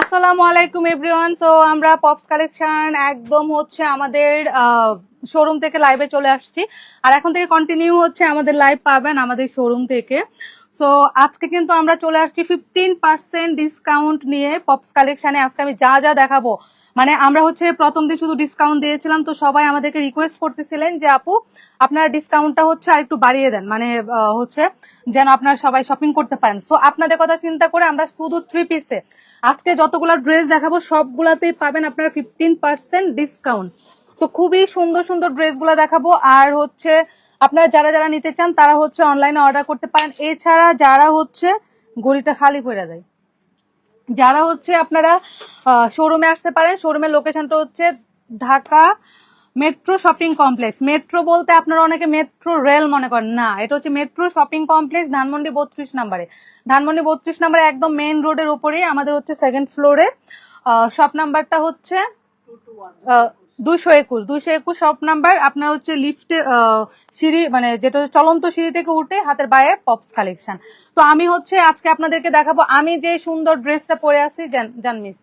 আসসালামু আলাইকুম everyone. So আমরা পপস কালেকশন একদম হচ্ছে আমাদের শোরুম থেকে লাইভে চলে আসছি। আর এখন থেকে কন্টিনিউ হচ্ছে আমাদের লাইভ পাবেন আমাদের শোরুম থেকে। সো আজকে কিন্তু আমরা চলে আসছি ফিফটিন পার্সেন্ট ডিসকাউন্ট নিয়ে পপস কালেকশানে আজকে আমি যা যা দেখাবো মানে আমরা হচ্ছে প্রথম দিন শুধু ডিসকাউন্ট দিয়েছিলাম, তো সবাই আমাদেরকে রিকোয়েস্ট করতেছিলেন যে, আপু, আপনার ডিসকাউন্টটা হচ্ছে আর একটু বাড়িয়ে দেন। মানে হচ্ছে যেন আপনারা সবাই শপিং করতে পারেন। সো আপনাদের কথা চিন্তা করে আমরা শুধু থ্রি পিসে আজকে যতগুলো ড্রেস দেখাবো, সবগুলাতেই পাবেন আপনারা ফিফটিন পার্সেন্ট ডিসকাউন্ট তো খুবই সুন্দর সুন্দর ড্রেসগুলো দেখাবো। আর হচ্ছে আপনারা যারা যারা নিতে চান, তারা হচ্ছে অনলাইনে অর্ডার করতে পারেন। এছাড়া যারা হচ্ছে গড়িটা খালি করে দেয় যারা হচ্ছে আপনারা শোরুমে আসতে পারেন শোরুমের লোকেশনটা হচ্ছে Dhaka metro shopping complex metro বলতে আপনারা অনেকে মেট্রো রেল মনে করেন। না, এটা হচ্ছে মেট্রো শপিং কমপ্লেক্স ধানমন্ডি বত্রিশ নাম্বারে। ধানমন্ডি বত্রিশ নাম্বারে একদম মেন রোডের উপরেই আমাদের হচ্ছে সেকেন্ড ফ্লোরে শপ নাম্বারটা হচ্ছে দুইশো একুশ দুইশো একুশ শপ নাম্বার আপনার হচ্ছে লিফটে সিঁড়ি মানে যেটা হচ্ছে চলন্ত সিঁড়ি থেকে উঠে হাতের বায়ে পপস কালেকশন তো আমি হচ্ছে আজকে আপনাদেরকে দেখাবো, আমি যে সুন্দর ড্রেসটা পরে আছি, জান মিস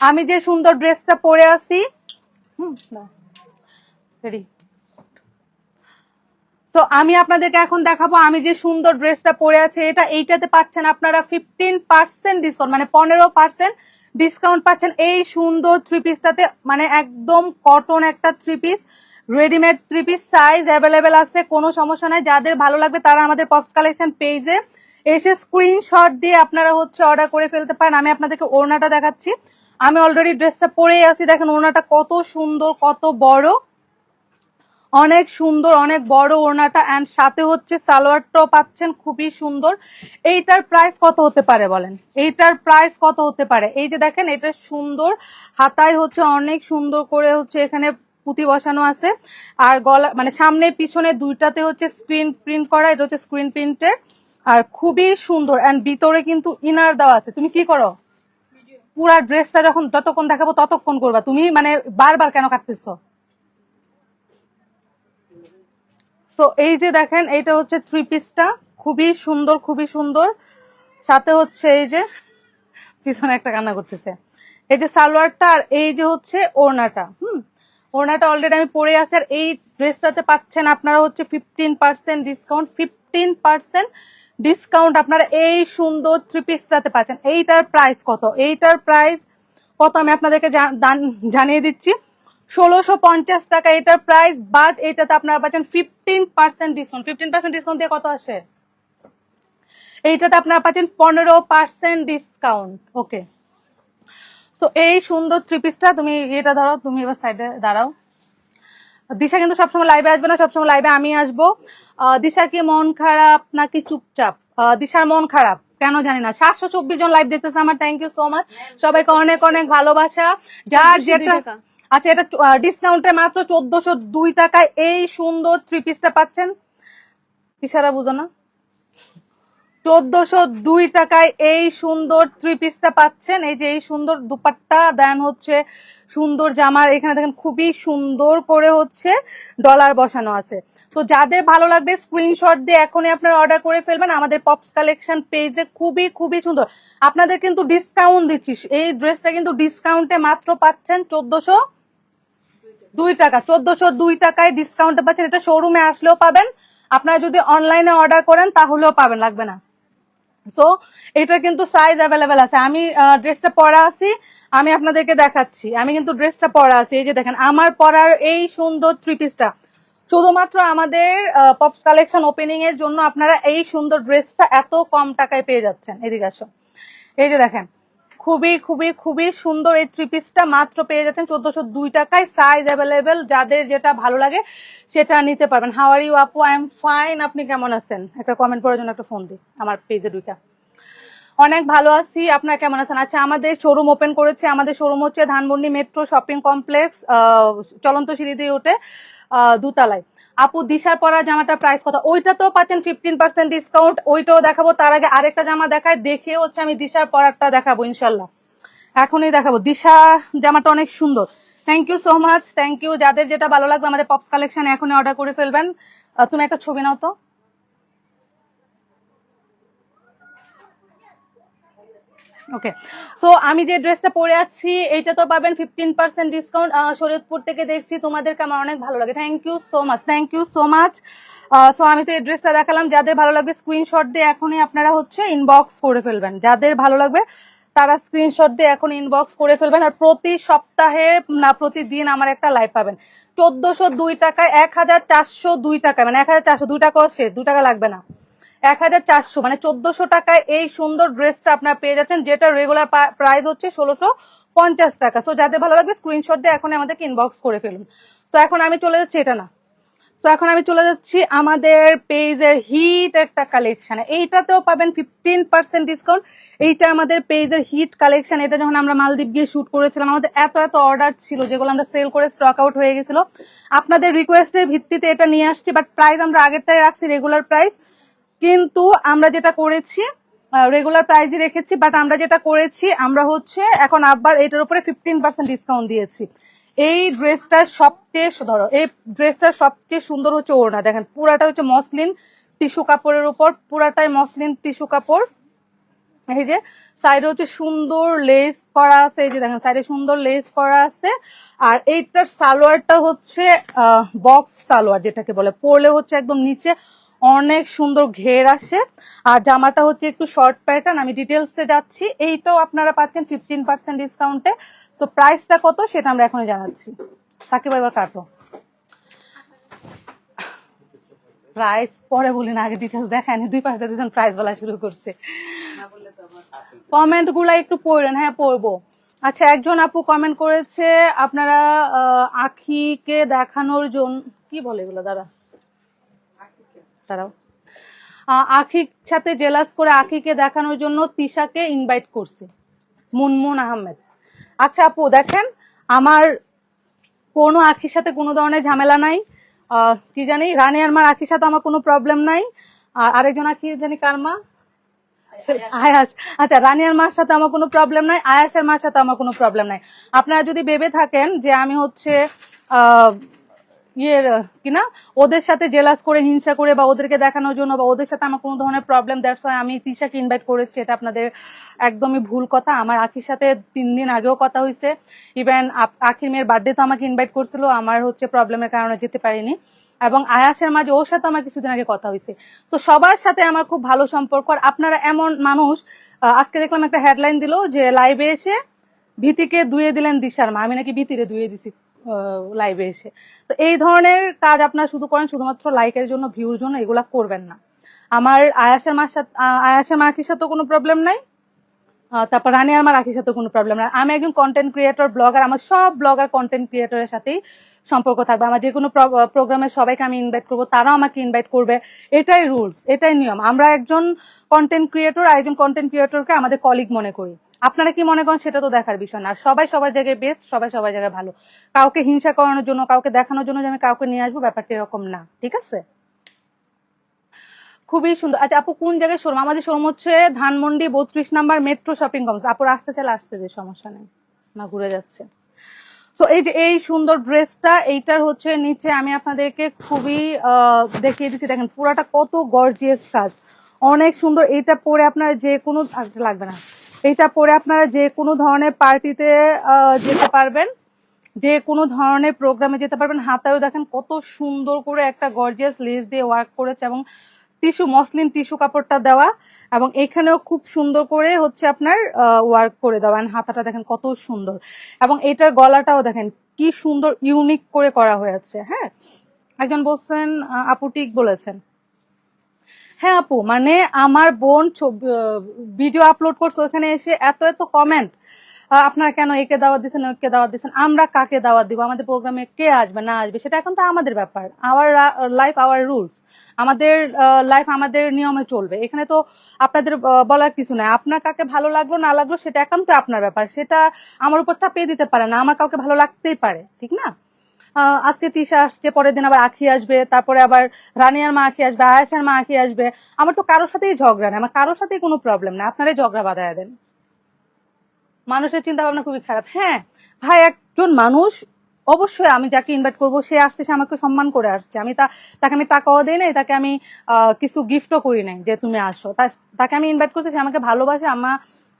আমি যে সুন্দর ড্রেসটা পরে আছি, হুম রেডি সো আমি আপনাদেরকে এখন দেখাবো, আমি যে সুন্দর ড্রেসটা পরে আছি, এটা এইটাতে পাচ্ছেন আপনারা ফিফটিন পার্সেন্ট ডিসকাউন্ট মানে পনেরো পার্সেন্ট ডিসকাউন্ট পাচ্ছেন এই সুন্দর থ্রি পিসটাতে মানে একদম কটন একটা three piece readymade three piece size available আছে, কোনো সমস্যা নাই, যাদের ভালো লাগবে তারা আমাদের পপস কালেকশন পেজে এসে স্ক্রিনশট দিয়ে আপনারা হচ্ছে অর্ডার করে ফেলতে পারেন। আমি আপনাদেরকে ওড়নাটা দেখাচ্ছি। আমি অলরেডি ড্রেসটা পরেই আছি, দেখেন ওড়নাটা কত সুন্দর, কত বড়। অনেক সুন্দর অনেক বড় ওড়নাটা অ্যান্ড সাথে হচ্ছে সালোয়ারটাও পাচ্ছেন খুবই সুন্দর। এইটার প্রাইস কত হতে পারে বলেন? এইটার প্রাইস কত হতে পারে? এই যে দেখেন এটা সুন্দর। হাতায় হচ্ছে অনেক সুন্দর করে হচ্ছে এখানে পুঁতি বসানো আছে। আর গলা মানে সামনে পিছনে দুইটাতে হচ্ছে স্ক্রিন প্রিন্ট করা এটা হচ্ছে স্ক্রিন প্রিন্টের আর খুবই সুন্দর অ্যান্ড ভিতরে কিন্তু ইনার দেওয়া আছে। তুমি কি করো? পুরা ড্রেসটা যখন যতক্ষণ দেখাবো ততক্ষণ করবা। তুমি মানে বারবার কেন কাটতেছো? সো এই যে দেখেন, এইটা হচ্ছে থ্রি পিসটা খুবই সুন্দর খুবই সুন্দর। সাথে হচ্ছে এই যে, পিছনে একটা কান্না করতেছে। এই যে সালোয়ারটা আর এই যে হচ্ছে ওড়নাটা, হুম? ওড়নাটা অলরেডি আমি পরে আছি আর এই ড্রেসটাতে পাচ্ছেন আপনারা হচ্ছে fifteen percent discount fifteen percent discount আপনারা এই সুন্দর থ্রি পিসটাতে পাচ্ছেন। এইটার প্রাইস কত? এইটার প্রাইস কত আমি আপনাদেরকে জানিয়ে দিচ্ছি। ষোলোশো পঞ্চাশ টাকা এটার প্রাইস বাট এটাতে আপনারা পাচ্ছেন fifteen percent discount fifteen percent discount দিয়ে কত আসে? এইটাতে আপনারা পাচ্ছেন পনেরো পার্সেন্ট ডিসকাউন্ট ওকে সো এই সুন্দর থ্রি পিসটা তুমি এটা ধরো তুমি এবার সাইডে দাঁড়াও। দিশা কিন্তু সবসময় লাইভে আসবে না সবসময় লাইভে আমি আসব। দিশা কি মন খারাপ নাকি চুপচাপ? দিশার মন খারাপ কেন জানি না। সাতশো চব্বিশ জন লাইভ দেখতেছে আমার থ্যাংক ইউ সো মাচ সবাইকে অনেক অনেক ভালোবাসা। যার যেটা আচ্ছা এটা ডিসকাউন্টে মাত্র চোদ্দশো দুই টাকায় এই সুন্দর থ্রি পিসটা পাচ্ছেন। ইশারা বুঝো না। চোদ্দশো দুই টাকায় এই সুন্দর থ্রি পিসটা পাচ্ছেন। এই যে এই সুন্দর দুপাট্টা দেন হচ্ছে সুন্দর জামার এখানে দেখেন খুবই সুন্দর করে হচ্ছে ডলার বসানো আছে। তো যাদের ভালো লাগবে স্ক্রিনশট দিয়ে এখনই আপনারা অর্ডার করে ফেলবেন। আমাদের পপস কালেকশন পেজে খুবই খুবই সুন্দর। আপনাদের কিন্তু ডিসকাউন্ট দিচ্ছি। এই ড্রেসটা কিন্তু ডিসকাউন্টে মাত্র পাচ্ছেন চোদ্দশো দুই টাকা, চোদ্দশো দুই টাকায় ডিসকাউন্টে পাচ্ছেন। এটা শোরুমে আসলেও পাবেন। আপনারা যদি অনলাইনে অর্ডার করেন, তাহলেও পাবেন, লাগবে না। সো এটা কিন্তু সাইজ অ্যাভেলেবেল আছে। আমি ড্রেসটা পরা আছি, আমি আপনাদেরকে দেখাচ্ছি। আমি কিন্তু ড্রেসটা পরা আছি। এই যে দেখেন, আমার পরার এই সুন্দর থ্রি পিসটা শুধুমাত্র আমাদের পপস কালেকশন ওপেনিং এর জন্য আপনারা এই সুন্দর ড্রেসটা এত কম টাকায় পেয়ে যাচ্ছেন। এদিকে আসো। এই যে দেখেন খুবই খুবই খুবই সুন্দর এই থ্রি পিসটা মাত্র পেয়ে যাচ্ছেন চোদ্দশো দুই টাকায় সাইজ অ্যাভেলেবেল যাদের যেটা ভালো লাগে সেটা নিতে পারবেন। হাওয়ার ইউ আপু? আই এম ফাইন আপনি কেমন আছেন? একটা কমেন্ট করার জন্য একটা ফোন দিই আমার পেজে দুইটা। অনেক ভালো আছি আপনারা কেমন আছেন? আচ্ছা আমাদের শোরুম ওপেন করেছে আমাদের শোরুম হচ্ছে ধানমন্ডি মেট্রো শপিং কমপ্লেক্স চলন্ত সিঁড়ি দিয়ে আহ, দুতলায়। আপু দিশার পরা জামাটার প্রাইস কত? ওইটা তো পাচ্ছেন ফিফটিন পার্সেন্ট ডিসকাউন্ট ওইটাও দেখাবো। তার আগে আরেকটা জামা দেখায় দেখে হচ্ছে আমি দিশার পরারটা দেখাবো ইনশাল্লাহ এখনই দেখাবো। দিশা জামাটা অনেক সুন্দর। Thank you so much thank you যাদের যেটা ভালো লাগবে আমাদের পপস কালেকশন এখনই অর্ডার করে ফেলবেন। তুমি একটা ছবি নাও তো। ওকে সো আমি যে ড্রেসটা পরে আছি এইটা তো পাবেন ফিফটিন পার্সেন্ট ডিসকাউন্ট শরীয়তপুর থেকে দেখছি তোমাদেরকে আমার অনেক ভালো লাগে। Thank you so much thank you so much so আমি তো এই ড্রেসটা দেখালাম। যাদের ভালো লাগবে স্ক্রিনশট দিয়ে এখনই আপনারা হচ্ছে ইনবক্স করে ফেলবেন। যাদের ভালো লাগবে, তারা স্ক্রিনশট দিয়ে এখন ইনবক্স করে ফেলবেন। আর প্রতি সপ্তাহে না, প্রতিদিন আমার একটা লাইভ পাবেন। চোদ্দশো দুই টাকায়, এক হাজার চারশো দুই টাকা মানে এক হাজার চারশো দুই টাকাও শেষ, দু টাকা লাগবে না। এক হাজার চারশো মানে চোদ্দশো টাকায় এই সুন্দর ড্রেসটা আপনারা পেয়ে যাচ্ছেন, যেটা রেগুলার প্রাইস হচ্ছে ষোলোশো পঞ্চাশ টাকা। সো যাদের ভালো লাগবে স্ক্রিনশট দিয়ে এখন আমাদেরকে ইনবক্স করে ফেলুন। সো এখন আমি চলে যাচ্ছি, এটা না। সো এখন আমি চলে যাচ্ছি আমাদের পেজের হিট একটা কালেকশন এইটাতেও পাবেন ফিফটিন পার্সেন্ট ডিসকাউন্ট এইটা আমাদের পেজের হিট কালেকশান এটা যখন আমরা মালদ্বীপ গিয়ে শ্যুট করেছিলাম, আমাদের এত এত অর্ডার ছিল, যেগুলো আমরা সেল করে স্টক আউট হয়ে গেছিল। আপনাদের রিকোয়েস্টের ভিত্তিতে এটা নিয়ে আসছি বাট প্রাইস আমরা আগেরটাই রাখছি রেগুলার প্রাইস কিন্তু আমরা যেটা করেছি রেগুলার প্রাইসই রেখেছি বাট আমরা যেটা করেছি, আমরা হচ্ছে এখন আবার এটার উপরে ফিফটিন পার্সেন্ট ডিসকাউন্ট দিয়েছি। এই ড্রেসটার সবচেয়ে ধরো, এই ড্রেসটার সবচেয়ে সুন্দর হচ্ছে ওড়না। দেখেন, পুরাটা হচ্ছে মসলিন টিস্যু কাপড়ের উপর, পুরাটাই মসলিন টিস্যু কাপড়। এই যে সাইডে হচ্ছে সুন্দর লেস করা আছে, এই যে দেখেন সাইডে সুন্দর লেস করা আছে। আর এইটার সালোয়ারটা হচ্ছে বক্স সালোয়ার যেটাকে বলে, পরলে হচ্ছে একদম নিচে অনেক সুন্দর ঘের আসে। আর জামাটা হচ্ছে একটু শর্ট প্যাটার্ন আমি ডিটেলসে যাচ্ছি। এইটাও আপনারা পাচ্ছেন ফিফটিন পার্সেন্ট ডিসকাউন্টে তো প্রাইসটা কত সেটা আমরা এখনই জানাচ্ছি। সাকিব এবার কাটো। প্রাইস পরে বলি আগে ডিটেলস দেখায়নি। দুই পাশে দুজন প্রাইস বলা শুরু করছে। কমেন্টগুলা একটু পড়েন হ্যাঁ পড়ব। আচ্ছা একজন আপু কমেন্ট করেছে, আপনারা আখিকে দেখানোর জন্য কি বলে এগুলো দাদা আহ, আখির সাথে জেলাস করে আখিকে দেখানোর জন্য তিশাকে ইনভাইট করছে মুনমুন আহমেদ। আচ্ছা আপু দেখেন আমার কোনো আখির সাথে কোনো ধরনের ঝামেলা নাই। কি জানি রানী আর মার আখির সাথে আমার কোনো প্রবলেম নাই। আর আরেকজন আখি জানি কার মা? আয়াস। আচ্ছা রানিয়ার মার সাথে আমার কোনো প্রবলেম নাই আয়াসের মার সাথে আমার কোনো প্রবলেম নাই। আপনারা যদি ভেবে থাকেন যে আমি হচ্ছে ইয়ের আহ, কি না? ওদের সাথে জেলাস করে হিংসা করে বা ওদেরকে দেখানোর জন্য বা ওদের সাথে আমার কোনো ধরনের প্রবলেম দ্যাটস আমি তিশাকে ইনভাইট করেছি। এটা আপনাদের একদমই ভুল কথা। আমার আখির সাথে তিন দিন আগেও কথা হয়েছে। ইভেন আখির মেয়ের বার্থডে তো আমাকে ইনভাইট করছিল আমার হচ্ছে প্রবলেমের কারণে যেতে পারিনি। এবং আয়াসের মাঝে ওর সাথে আমার কিছুদিন আগে কথা হয়েছে। তো সবার সাথে আমার খুব ভালো সম্পর্ক। আর আপনারা এমন মানুষ আজকে দেখলাম একটা হেডলাইন দিল যে লাইভে এসে ভীতিকে ধুয়ে দিলেন দিশার মা। আমি নাকি ভীতিরে ধুয়ে দিছি। লাইভে এসে। তো এই ধরনের কাজ আপনারা শুধু করেন, শুধুমাত্র লাইকের জন্য ভিউর জন্য এগুলা করবেন না। আমার আয়াসের মার সাথে আয়াসের মাখির সাথে কোনো প্রবলেম নাই। তারপর রানী আমার আখির সাথে কোনো প্রবলেম নাই। আমি একজন কন্টেন্ট ক্রিয়েটর ব্লগার আমার সব ব্লগার কন্টেন্ট ক্রিয়েটরের সাথেই সম্পর্ক থাকবে। আমার যে কোনো প্রোগ্রামে সবাইকে আমি ইনভাইট করব, তারাও আমাকে ইনভাইট করবে। এটাই রুলস এটাই নিয়ম। আমরা একজন কন্টেন্ট ক্রিয়েটর আর একজন কন্টেন্ট ক্রিয়েটরকে আমাদের কলিগ মনে করি। আপনারা কি মনে করেন সেটা তো দেখার বিষয় না। সবাই সবার জায়গায় বেস্ট সবাই সবার জায়গায় ভালো। কাউকে হিংসা করানোর জন্য, কাউকে দেখানোর জন্য যে আমি কাউকে নিয়ে আসব, ব্যাপারটা এরকম না। ঠিক আছে? খুবই সুন্দর। আচ্ছা আপু, কোন জায়গায় শোরুম? আমাদের শোরুম হচ্ছে ধানমন্ডি বত্রিশ নাম্বার মেট্রো শপিং কমপ্লেক্স। আপুর আসতে চাইলে আসতে যে সমস্যা নেই। না, ঘুরে যাচ্ছে। তো এই যে, এই সুন্দর ড্রেসটা এইটার হচ্ছে নিচে আমি আপনাদেরকে খুবই দেখিয়ে দিচ্ছি। দেখেন, পুরাটা কত গর্জিয়াস কাজ। অনেক সুন্দর। এইটা পরে আপনার যে কোনো লাগবে না। এইটা পরে আপনারা যে কোনো ধরনের পার্টিতে যেতে পারবেন। যে কোনো ধরনের প্রোগ্রামে যেতে পারবেন। হাতায়ও দেখেন কত সুন্দর করে একটা গর্জিয়াস লেস দিয়ে ওয়ার্ক করেছে এবং টিস্যু মসলিন টিস্যু কাপড়টা দেওয়া এবং এখানেও খুব সুন্দর করে হচ্ছে আপনার ওয়ার্ক করে দেওয়া হাতাটা দেখেন কত সুন্দর। এবং এটার গলাটাও দেখেন কি সুন্দর ইউনিক করে করা হয়েছে হ্যাঁ? একজন বলছেন আহ, আপু ঠিক বলেছেন। হ্যাঁ আপু মানে আমার বোন ভিডিও আপলোড করছে ওখানে এসে এত এত কমেন্ট আপনারা কেন একে দাওয়াত দিচ্ছেন ওকে দাওয়াত দিচ্ছেন আমরা কাকে দাওয়াত দিব, আমাদের প্রোগ্রামে কে আসবে, না আসবে, সেটা এখন তো আমাদের ব্যাপার আওয়ার লাইফ আওয়ার রুলস আমাদের লাইফ আমাদের নিয়মে চলবে, এখানে তো আপনাদের বলার কিছু নাই, আপনার কাকে ভালো লাগল, না লাগল, সেটা একান্ত আপনার ব্যাপার, সেটা আমার উপর চাপিয়ে দিতে পারে না, আমার কাউকে ভালো লাগতেই পারে, ঠিক না? আজকে তিশা আসছে, পরের দিন আবার আখি আসবে, তারপরে আবার রানিয়ার মা আখি আসবে, আয়াসের মা আখি আসবে। আমার তো কারোর সাথেই ঝগড়া নেই, আমার কারোর সাথেই কোনো প্রবলেম না আপনারাই ঝগড়া বাধায় দেন। মানুষের চিন্তা ভাবনা খুবই খারাপ। হ্যাঁ ভাই, একজন মানুষ, অবশ্যই আমি যাকে ইনভাইট করব, সে আসছে, সে আমাকে সম্মান করে আসছে। আমি তা তাকে আমি টাকাও দিই নাই, তাকে আমি কিছু গিফটও করি নাই যে তুমি আসো। তাকে আমি ইনভাইট করছি, সে আমাকে ভালোবাসে, আমা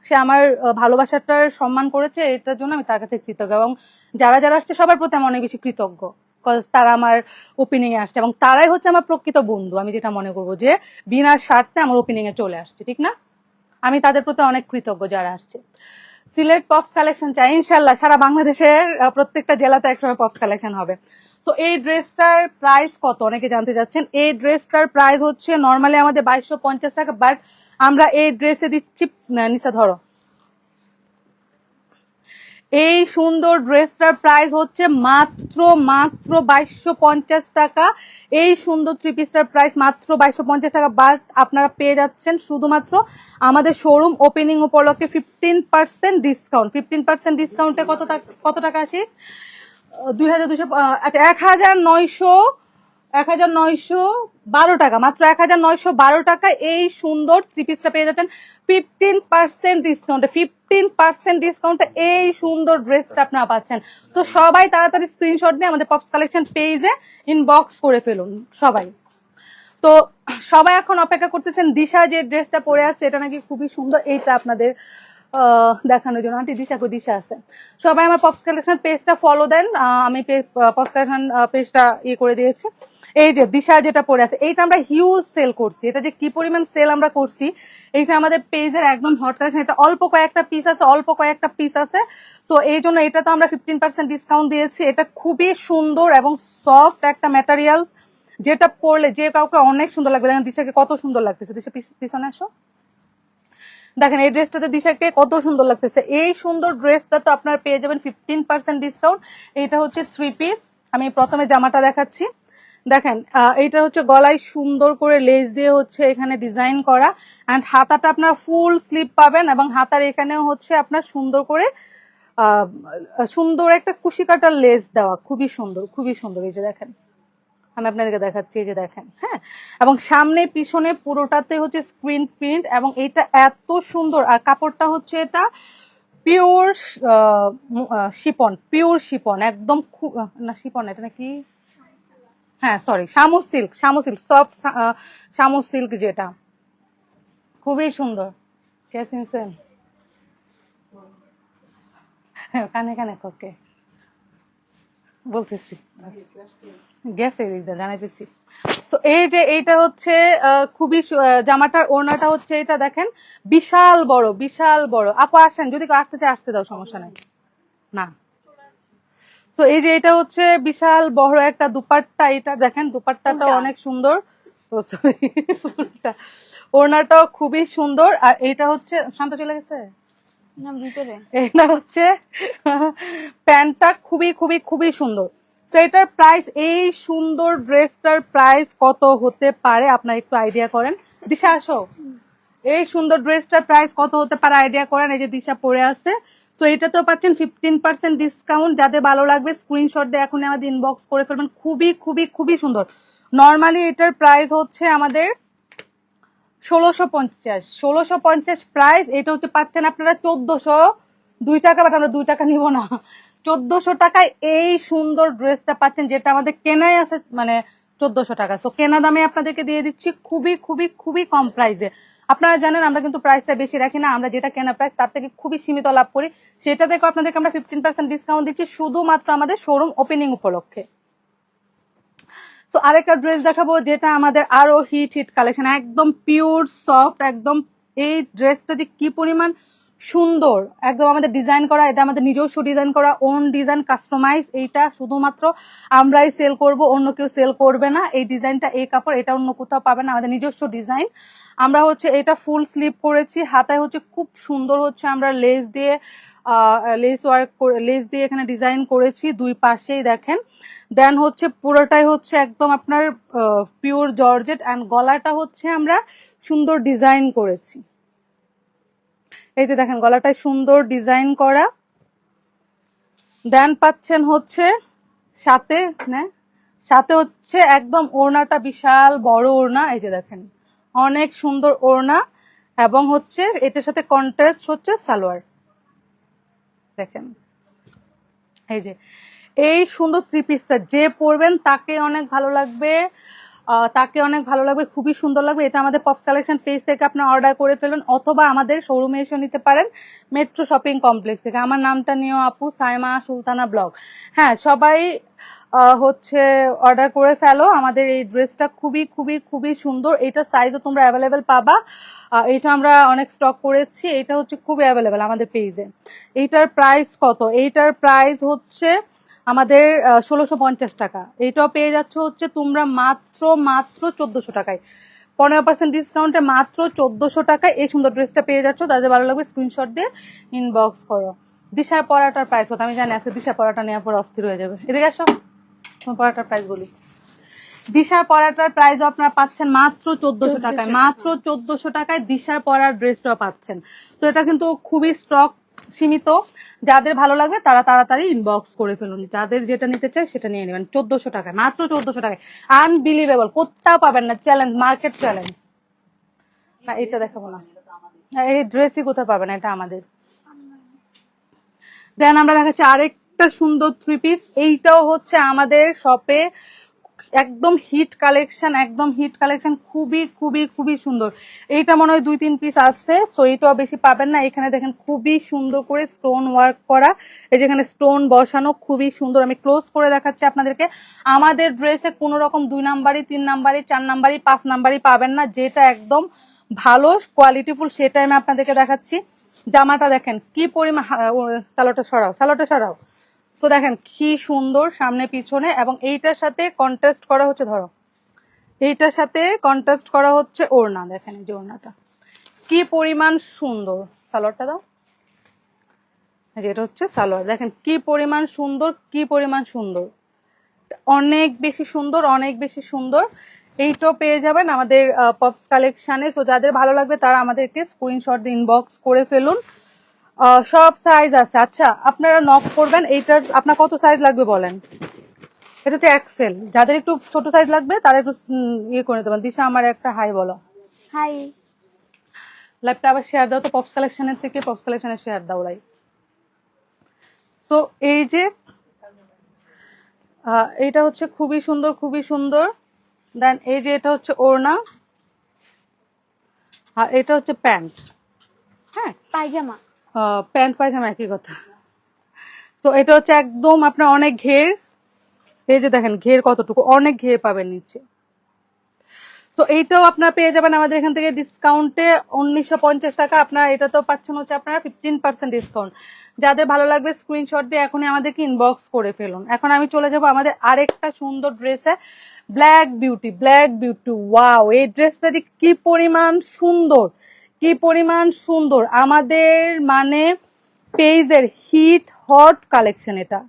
সে আমার ভালোবাসাটার সম্মান করেছে, এটার জন্য আমি তার কাছে কৃতজ্ঞ। এবং যারা যারা আসছে, সবার প্রতি আমি অনেক বেশি কৃতজ্ঞ। কজ তারা আমার ওপেনিং এ আসছে এবং তারাই হচ্ছে আমার প্রকৃত বন্ধু। আমি যেটা মনে করব যে, বিনা স্বার্থে আমার ওপেনিং এ চলে আসছে, ঠিক না? আমি তাদের প্রতি অনেক কৃতজ্ঞ যারা আসছে। সিলেট পপস কালেকশন চাই ইনশাল্লাহ সারা বাংলাদেশের প্রত্যেকটা জেলাতে একসময় পপস কালেকশন হবে। তো এই ড্রেসটার প্রাইস কত? অনেকে জানতে চাচ্ছেন। এই ড্রেসটার প্রাইস হচ্ছে নর্মালি আমাদের বাইশশো পঞ্চাশ টাকা বাট আমরা এই ড্রেসে দিচ্ছি নিচে ধরো এই সুন্দর ড্রেসটার প্রাইস হচ্ছে মাত্র মাত্র বাইশশো পঞ্চাশ টাকা। এই সুন্দর থ্রি পিসটার প্রাইস মাত্র বাইশশো পঞ্চাশ টাকা বাট আপনারা পেয়ে যাচ্ছেন শুধুমাত্র আমাদের শোরুম ওপেনিং উপলক্ষে fifteen percent discount fifteen percent ডিসকাউন্টে কত কত টাকা আসে? দুই হাজার দুশো আচ্ছা এক হাজার নয়শো এক হাজার নয়শো বারো টাকা, মাত্র এক হাজার নয়শো বারো টাকা এই সুন্দর থ্রি পিসটা পেয়ে যাচ্ছেন। ফিফটিন পার্সেন্ট ডিসকাউন্টে ফিফটিন পার্সেন্ট ডিসকাউন্টে এই সুন্দর ড্রেসটা আপনারা পাচ্ছেন। তো সবাই তাড়াতাড়ি স্ক্রিনশট দিয়ে আমাদের পপস কালেকশন পেজে ইনবক্স করে ফেলুন, সবাই। তো সবাই এখন অপেক্ষা করতেছেন দিশা যে ড্রেসটা পরে আছে, এটা নাকি খুবই সুন্দর, এইটা আপনাদের দেখানোর জন্য। আন্টি, দিশা দিশা আছে। সবাই আমার পপস কালেকশন পেজটা ফলো দেন। আমি পপস কালেকশন পেজটা ইয়ে করে দিয়েছি। এই যে দিশা যেটা পরে আছে, এইটা আমরা হিউজ সেল করছি। এটা যে কি পরিমাণ সেল আমরা করছি, এইটা আমাদের পেজের একদম হট কালেকশন এটা অল্প কয়েকটা পিস আছে, অল্প কয়েকটা পিস আছে। তো এই জন্য এটা তো আমরা ফিফটিন পার্সেন্ট ডিসকাউন্ট দিয়েছি। এটা খুবই সুন্দর এবং সফট একটা ম্যাটেরিয়ালস যেটা পরলে যে কাউকে অনেক সুন্দর লাগবে। দেখেন দিশাকে কত সুন্দর লাগতেছে। দিশা, পিছ- পিছনে আসো। দেখেন, এই ড্রেসটাতে দিশাকে কত সুন্দর লাগতেছে। এই সুন্দর ড্রেসটা তো আপনারা পেয়ে যাবেন ফিফটিন পার্সেন্ট ডিসকাউন্ট এটা হচ্ছে থ্রি পিস আমি প্রথমে জামাটা দেখাচ্ছি। দেখেন এইটা হচ্ছে গলায় সুন্দর করে লেস দিয়ে হচ্ছে এখানে ডিজাইন করা। অ্যান্ড হাতাটা আপনার ফুল স্লিপ পাবেন এবং হাতার এখানেও হচ্ছে আপনার সুন্দর করে সুন্দর একটা কুশি কাটার লেস দেওয়া। খুবই সুন্দর খুবই সুন্দর। এই যে দেখেন, আমি আপনাদেরকে দেখাচ্ছি, এই যে দেখেন হ্যাঁ? এবং সামনে, পিছনে পুরোটাতে হচ্ছে স্ক্রিন প্রিন্ট এবং এটা এত সুন্দর। আর কাপড়টা হচ্ছে এটা পিওর শিপন পিওর শিপন একদম খুব না শিপন এটা নাকি? হ্যাঁ sorry Shamu silk Shamu silk soft Shamu silk যেটা। খুবই সুন্দর। কে চিনছেন? হ্যাঁ, কানে কানে ওকে বলতেছি। গেছে জানাইতেছি। তো এই যে এইটা হচ্ছে খুবই জামাটার ওড়নাটা হচ্ছে এটা দেখেন বিশাল বড় বিশাল বড়। আপু আসেন যদি আসতে চায় আসতে দাও সমস্যা নাই। না। তো এই যে এটা হচ্ছে বিশাল বড় একটা দুপাট্টা এটা। দেখেন দুপাট্টাটা অনেক সুন্দর। সরি ওড়নাটাও খুবই সুন্দর। আর এটা হচ্ছে শান্ত চলে গেছে? এটা হচ্ছে প্যান্টটা খুবই খুবই খুবই সুন্দর। তো এটার প্রাইস এই সুন্দর ড্রেসটার প্রাইস কত হতে পারে? আপনার একটু আইডিয়া করেন। দিশা আসো। এই সুন্দর ড্রেসটার প্রাইস কত হতে পারে? আইডিয়া করেন। এই যে দিশা পরে আছে। তো পাচ্ছেন ফিফটিন পার্সেন্ট ডিসকাউন্ট যাদের ভালো লাগবে স্ক্রিনশট দিয়ে এখন আমাদের ইনবক্স করে ফেলবেন। খুবই খুবই খুবই সুন্দর। নর্মালি এটার প্রাইস হচ্ছে আমাদের ষোলোশো পঞ্চাশ। ষোলোশো পঞ্চাশ প্রাইস এটা হচ্ছে পাচ্ছেন আপনারা চোদ্দশো। দুই টাকা বাট আমরা দুই টাকা নিব না। চোদ্দশো টাকায় এই সুন্দর ড্রেসটা পাচ্ছেন, যেটা আমাদের কেনাই আছে মানে চোদ্দশো টাকা। সো কেনা দামে আপনাদেরকে দিয়ে দিচ্ছি খুবই খুবই খুবই কম প্রাইসে আপনারা জানেন আমরা কিন্তু প্রাইসটা বেশি রাখি না, আমরা যেটা কেনা প্রাইস তার থেকে খুবই সীমিত লাভ করি। সেটা থেকে আপনাদেরকে আমরা ফিফটিন পার্সেন্ট ডিসকাউন্ট দিচ্ছি শুধুমাত্র আমাদের শোরুম ওপেনিং উপলক্ষে। সো আরেকটা ড্রেস দেখাবো যেটা আমাদের আরও হিট হিট কালেকশন একদম পিওর সফট একদম এই ড্রেসটা যে কি পরিমাণ সুন্দর, একদম আমাদের ডিজাইন করা, এটা আমাদের নিজস্ব ডিজাইন করা ওন ডিজাইন কাস্টমাইজ এইটা শুধুমাত্র আমরাই সেল করব, অন্য কেউ সেল করবে না, এই ডিজাইনটা এই কাপড়, এটা অন্য কোথাও পাবে না, আমাদের নিজস্ব ডিজাইন আমরা হচ্ছে এটা ফুল স্লিপ করেছি, হাতায় হচ্ছে খুব সুন্দর হচ্ছে, আমরা লেস দিয়ে লেস ওয়ার্ক লেস দিয়ে এখানে ডিজাইন করেছি, দুই পাশেই দেখেন। দেন হচ্ছে পুরোটাই হচ্ছে একদম আপনার পিওর জর্জেট অ্যান্ড গলাটা হচ্ছে আমরা সুন্দর ডিজাইন করেছি। এই যে দেখেন, গলাটায় সুন্দর ডিজাইন করা। দেন পাচ্ছেন হচ্ছে সাথে না সাথে হচ্ছে একদম ওড়নাটা বিশাল বড় ওড়না। এই যে দেখেন, অনেক সুন্দর ওড়না এবং হচ্ছে এটার সাথে কন্ট্রাস্ট হচ্ছে সালোয়ার। দেখেন, এই যে, এই সুন্দর থ্রি পিসটা যে পরবেন তাকে অনেক ভালো লাগবে। তাকে অনেক ভালো লাগবে, খুবই সুন্দর লাগবে। এটা আমাদের পপস কালেকশন পেজ থেকে আপনার অর্ডার করে ফেলুন, অথবা আমাদের শোরুমে এসে নিতে পারেন মেট্রো শপিং কমপ্লেক্স থেকে। আমার নামটা নিয়েও আপু, সাইমা সুলতানা ব্লগ হ্যাঁ সবাই হচ্ছে অর্ডার করে ফেলো। আমাদের এই ড্রেসটা খুবই খুবই খুবই সুন্দর। এটা সাইজও তোমরা অ্যাভেলেবেল পাবা। এটা আমরা অনেক স্টক করেছি। এটা হচ্ছে খুবই অ্যাভেলেবেল আমাদের পেজে এইটার প্রাইস কত? এইটার প্রাইস হচ্ছে আমাদের ষোলোশো পঞ্চাশ টাকা। এইটাও পেয়ে যাচ্ছ হচ্ছে তোমরা মাত্র মাত্র চোদ্দোশো টাকায়। পনেরো পার্সেন্ট ডিসকাউন্টে মাত্র চোদ্দোশো টাকায় এই সুন্দর ড্রেসটা পেয়ে যাচ্ছ। তাদের ভালো লাগবে স্ক্রিনশট দিয়ে ইনবক্স করো। দিশার পরাটার প্রাইস কত আমি জানি আজকে দিশার পরাটা নেওয়ার পর অস্থির হয়ে যাবে। এদিকে আসো তোমার পরাটার প্রাইস বলি। দিশার পরাটার প্রাইস আপনারা পাচ্ছেন মাত্র চোদ্দশো টাকায়। মাত্র চোদ্দশো টাকায় দিশার পরার ড্রেসটাও পাচ্ছেন। তো এটা কিন্তু খুবই স্টক সীমিত। যাদের ভালো লাগবে তারা তাড়াতাড়ি ইনবক্স করে ফেলুন। যাদের যেটা নিতে চায় সেটা নিয়ে নেবেন। চোদ্দশো টাকায় মাত্র চোদ্দশো টাকায়। আনবিলিভেবল কোথাও পাবেন না। চ্যালেঞ্জ মার্কেট চ্যালেঞ্জ না এটা দেখাবো না। না, এই ড্রেসই কোথাও পাবেন এটা আমাদের। দেন আমরা দেখাচ্ছি আরেকটা সুন্দর থ্রি পিস এইটাও হচ্ছে আমাদের শপে একদম হিট কালেকশন, একদম হিট কালেকশন, খুবই খুবই খুবই সুন্দর। এইটা মনে হয় দুই, তিন পিস আসছে সো এইটাও বেশি পাবেন না। এখানে দেখেন খুবই সুন্দর করে স্টোন ওয়ার্ক করা, এই যেখানে স্টোন বসানো, খুবই সুন্দর। আমি ক্লোজ করে দেখাচ্ছি আপনাদেরকে। আমাদের ড্রেসে কোনো রকম দুই নাম্বারই, তিন নাম্বারই, চার নাম্বারই, পাঁচ নাম্বারই পাবেন না। যেটা একদম ভালো কোয়ালিটিফুল সেটাই আমি আপনাদেরকে দেখাচ্ছি। জামাটা দেখেন, কি পরিমাণ সালোটা সরাও সালোটা সরাও। তো দেখেন কি সুন্দর সামনে, পিছনে এবং এইটার সাথে কন্ট্রাস্ট করা হচ্ছে, ধরো। এইটার সাথে কন্ট্রাস্ট করা হচ্ছে ওড়না, দেখেন এই যে ওড়নাটা। কি পরিমাণ সুন্দর। সালোয়ারটা দাও। এই যে এটা হচ্ছে সালোয়ার। দেখেন কি পরিমাণ সুন্দর, কি পরিমাণ সুন্দর। অনেক বেশি সুন্দর, অনেক বেশি সুন্দর। এইটাও পেয়ে যাবেন আমাদের পপস কালেকশানে সো যাদের ভালো লাগবে তারা আমাদেরকে স্ক্রিনশট ইনবক্স করে ফেলুন। সব সাইজ আছে। আচ্ছা আপনারা নক করবেন এইটার আপনার কত সাইজ লাগবে বলেন? এটা হচ্ছে এক্সেল যাদের একটু ছোট সাইজ লাগবে তারা একটু ইয়ে করে নিতে পারেন দিশা আমার একটা হাই বলো। হাই লাইভটা আবার শেয়ার দাও তো পপস কালেকশনের থেকে পপস কালেকশনের শেয়ার দাও লাই সো এই যে এইটা হচ্ছে খুবই সুন্দর খুবই সুন্দর। দেন এই যে এটা হচ্ছে ওড়না। আর এটা হচ্ছে প্যান্ট। হ্যাঁ? পায়জামা প্যান্ট পায়জামা একই কথা। সো এটা হচ্ছে একদম আপনার অনেক ঘের। এই যে দেখেন, ঘের কতটুকু, অনেক ঘের পাবেন নিচে। তো এইটাও আপনারা পেয়ে যাবেন আমাদের এখান থেকে ডিসকাউন্টে উনিশশো পঞ্চাশ টাকা আপনারা এটা তো পাচ্ছেন হচ্ছে আপনারা ফিফটিন পার্সেন্ট ডিসকাউন্ট যাদের ভালো লাগবে স্ক্রিনশট দিয়ে এখনই আমাদেরকে ইনবক্স করে ফেলুন। এখন আমি চলে যাব আমাদের আরেকটা সুন্দর ড্রেসে। Black beauty black beauty wow এই ড্রেসটা যে কি পরিমাণ সুন্দর! কি পরিমাণ সুন্দর। আমাদের মানে পেজের হিট হট কালেকশন এটা।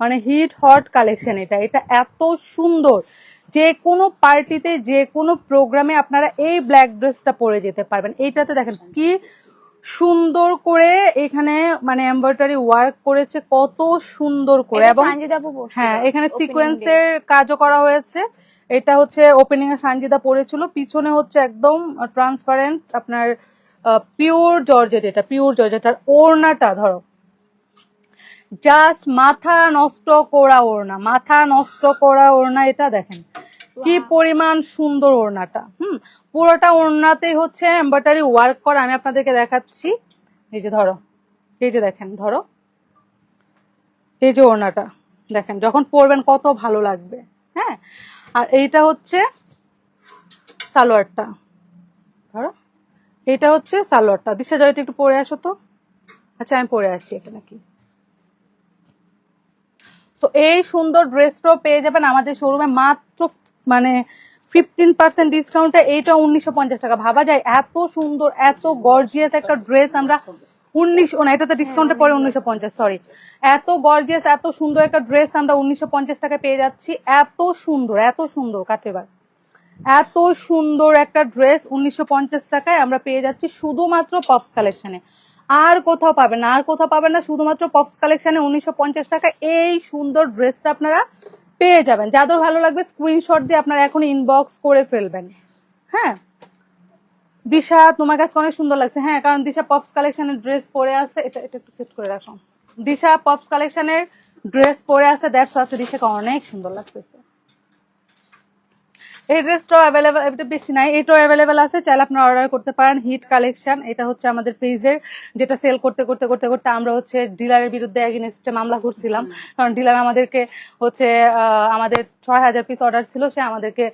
মানে হিট হট কালেকশন এটা। এটা এত সুন্দর। যে কোনো পার্টিতে যে কোনো প্রোগ্রামে আপনারা এই ব্ল্যাক ড্রেসটা পরে যেতে পারবেন। এইটাতে দেখেন কি সুন্দর করে এখানে মানে এমব্রয়ডারি ওয়ার্ক করেছে কত সুন্দর করে এবং হ্যাঁ এখানে সিকোয়েন্সের কাজও করা হয়েছে। এটা হচ্ছে ওপেনিং এ সানজিদা পড়েছিল। পিছনে হচ্ছে একদম ট্রান্সপারেন্ট আপনার পিওর জর্জেট এটা পিওর জর্জেট আর ওড়নাটা ধরো। জাস্ট মাথা নষ্ট করা ওড়না মাথা নষ্ট করা ওড়না এটা দেখেন। কি পরিমাণ সুন্দর ওড়নাটা হুম? পুরোটা ওড়নাতেই হচ্ছে এম্ব্রয়ডারি ওয়ার্ক করা আমি আপনাদেরকে দেখাচ্ছি। এই যে ধরো এই যে দেখেন ধরো। এই যে ওড়নাটা দেখেন যখন পরবেন কত ভালো লাগবে হ্যাঁ? আর এইটা হচ্ছে সালোয়ারটা। ধরো। এইটা হচ্ছে সালোয়ারটা। দিশা জয়টা একটু পরে আসো তো। আচ্ছা আমি পরে আসি এটা নাকি? তো এই সুন্দর ড্রেসটাও পেয়ে যাবেন আমাদের শোরুমে মাত্র মানে ফিফটিন পার্সেন্ট ডিসকাউন্টে এইটা উনিশশো পঞ্চাশ টাকা। ভাবা যায়, এত সুন্দর, এত গর্জিয়াস একটা ড্রেস আমরা উনিশশো না এটাতে ডিসকাউন্টে পরে উনিশশো পঞ্চাশ সরি এত গর্জিয়াস এত সুন্দর একটা ড্রেস আমরা উনিশশো পঞ্চাশ টাকায় পেয়ে যাচ্ছি। এত সুন্দর এত সুন্দর কাটবে এবার। এত সুন্দর একটা ড্রেস উনিশশো পঞ্চাশ টাকায় আমরা পেয়ে যাচ্ছি শুধুমাত্র পপস কালেকশনে আর কোথাও পাবেন না আর কোথাও পাবেন না শুধুমাত্র পপস কালেকশনে উনিশশো পঞ্চাশ টাকায় এই সুন্দর ড্রেসটা আপনারা পেয়ে যাবেন। যাদের ভালো লাগবে স্ক্রিনশট দিয়ে আপনারা এখন ইনবক্স করে ফেলবেন। হ্যাঁ? দিশা তোমার কাছে অনেক সুন্দর লাগছে। হ্যাঁ কারণ দিশা পপস কালেকশনের ড্রেস পরে আছে। এটা এটা একটু সেট করে রাখো। দিশা পপস কালেকশনের ড্রেস পরে আছে দ্যাটস আছে দিশাকে অনেক সুন্দর লাগতেছে। এই ড্রেসটাও অ্যাভেলেবেল এটা বেশি নাই। এটাও অ্যাভেলেবেল আছে চাইলে আপনারা অর্ডার করতে পারেন। হিট কালেকশন এটা হচ্ছে আমাদের পেজের যেটা সেল করতে করতে করতে করতে আমরা হচ্ছে ডিলারের বিরুদ্ধে এগেনস্টে মামলা করছিলাম। কারণ ডিলার আমাদেরকে হচ্ছে আমাদের ছয় হাজার পিস অর্ডার ছিল সে আমাদেরকে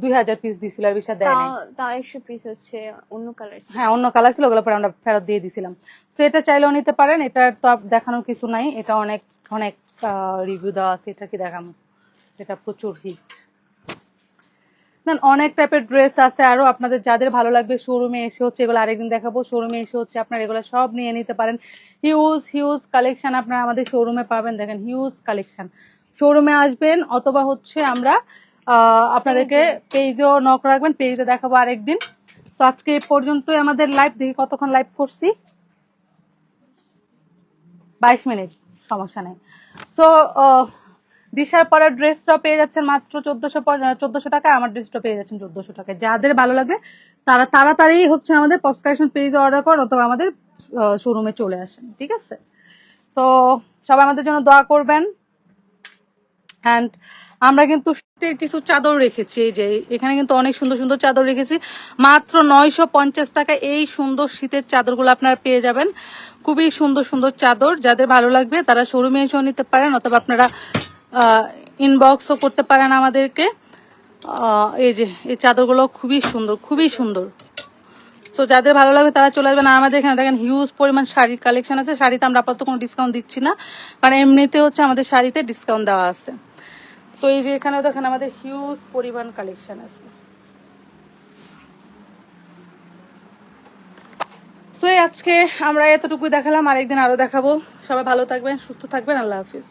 দুই হাজার পিস দিছিল আর বিষয় দেয় নাই। তাও তাও একশো পিস হচ্ছে অন্য কালার হ্যাঁ অন্য কালার ছিল ওগুলো পরে আমরা ফেরত দিয়ে দিছিলাম। তো এটা চাইলেও নিতে পারেন এটার তো দেখানোর কিছু নাই এটা অনেক অনেক রিভিউ দেওয়া আছে এটা কি দেখানো এটা প্রচুর হিট দেন অনেক টাইপের ড্রেস আছে আরও আপনাদের যাদের ভালো লাগবে শোরুমে এসে হচ্ছে এগুলো আরেকদিন দেখাবো। শোরুমে এসে হচ্ছে আপনারা এগুলো সব নিয়ে নিতে পারেন। হিউজ হিউজ কালেকশন আপনারা আমাদের শোরুমে পাবেন দেখেন হিউজ কালেকশন শোরুমে আসবেন অথবা হচ্ছে আমরা আপনাদেরকে পেজেও নক রাখবেন পেজে দেখাবো আরেকদিন। তো আজকে এই পর্যন্তই আমাদের লাইভ দেখি কতক্ষণ লাইভ করছি। বাইশ মিনিট সমস্যা নেই। সো দিশার পরার ড্রেসটা পেয়ে যাচ্ছেন মাত্র চোদ্দশো চোদ্দশো টাকা আমার ড্রেসটা পেয়ে যাচ্ছেন চোদ্দশো টাকায়। যাদের ভালো লাগবে তারা তাড়াতাড়ি হচ্ছে আমাদের কালেকশন পেজে অর্ডার করেন অথবা আমাদের শোরুমে চলে আসেন ঠিক আছে? সো সবাই আমাদের জন্য দোয়া করবেন। অ্যান্ড আমরা কিন্তু কিছু চাদর রেখেছি, এই যে এখানে কিন্তু অনেক সুন্দর সুন্দর চাদর রেখেছি। মাত্র নয়শো পঞ্চাশ টাকা এই সুন্দর শীতের চাদরগুলো আপনারা পেয়ে যাবেন। খুবই সুন্দর সুন্দর চাদর, যাদের ভালো লাগবে তারা শোরুমে এসেও নিতে পারেন, অথবা আপনারা ইনবক্সও করতে পারেন আমাদেরকে। এই যে, এই চাদরগুলো খুবই সুন্দর খুবই সুন্দর। তো যাদের ভালো লাগবে তারা চলে আসবেন। আমাদের এখানে দেখেন হিউজ পরিমাণ শাড়ির কালেকশন আছে। শাড়িতে আমরা আপাতত কোনো ডিসকাউন্ট দিচ্ছি না। কারণ এমনিতে হচ্ছে আমাদের শাড়িতে ডিসকাউন্ট দেওয়া আছে। তো এই যে এখানেও দেখেন আমাদের হিউজ পরিমাণ কালেকশন আছে। সো আজকে আমরা এতটুকু দেখালাম, আরেকদিন আরও দেখাবো। সবাই ভালো থাকবেন, সুস্থ থাকবেন, আল্লাহ হাফিজ।